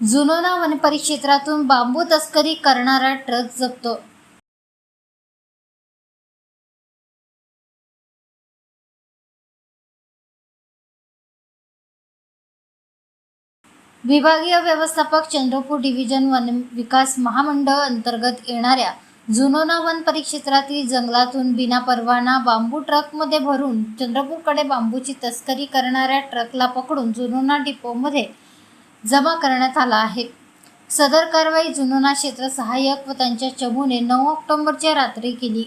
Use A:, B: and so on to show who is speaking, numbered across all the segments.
A: जुनोना परिक्षेत्रातून बांबू तस्करी करणारा ट्रक जप्त विभागीय व्यवस्थापक चंद्रपूर डिव्हिजन वन विकास महामंडळ अंतर्गत येणाऱ्या जुनोना वन परिक्षेत्रातील जंगलातून बिना परवाना बांबू ट्रकमध्ये भरून चंद्रपूरकडे बांबूची तस्करी करणाऱ्या ट्रकला पकडून जुनोना डिपोमध्ये जमा करण्यात आला आहे. सदर कारवाई जुनोना क्षेत्र सहाय्यक व त्यांच्या चमूने नऊ ऑक्टोबरच्या रात्री केली.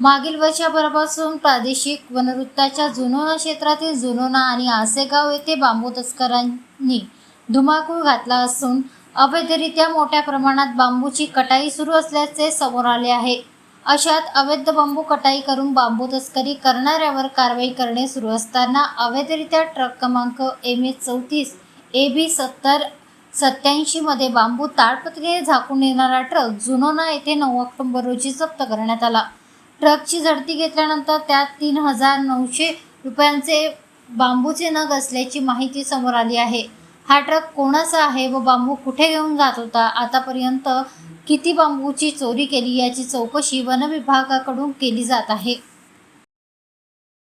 A: मागील वर्षभरापासून प्रादेशिक वनवृत्ताच्या जुनोना क्षेत्रातील जुनोना आणि आसेगाव येथे बांबू तस्करांनी धुमाकूळ घातला असून अवैधरित्या मोठ्या प्रमाणात बांबूची कटाई सुरू असल्याचे समोर आले आहे. अशात अवैध बांबू कटाई करून बांबू तस्करी करणाऱ्यावर कारवाई करणे सुरू असताना अवैधरित्या ट्रक क्रमांक एम एच चौतीस ए बी सत्तर सत्याऐंशीमध्ये बांबू ताडपत्रीने झाकून येणारा ट्रक जुनोना येथे नऊ ऑक्टोबर रोजी जप्त करण्यात आला. ट्रकची झडती घेतल्यानंतर त्यात तीन हजार नऊशे रुपयांचे बांबूचे नग असल्याची माहिती समोर आली आहे. हा ट्रक कोणाचा आहे व बांबू कुठे घेऊन जात होता? आतापर्यंत किती बांबूची चोरी केली याची चौकशी वनविभागाकडून केली जात आहे.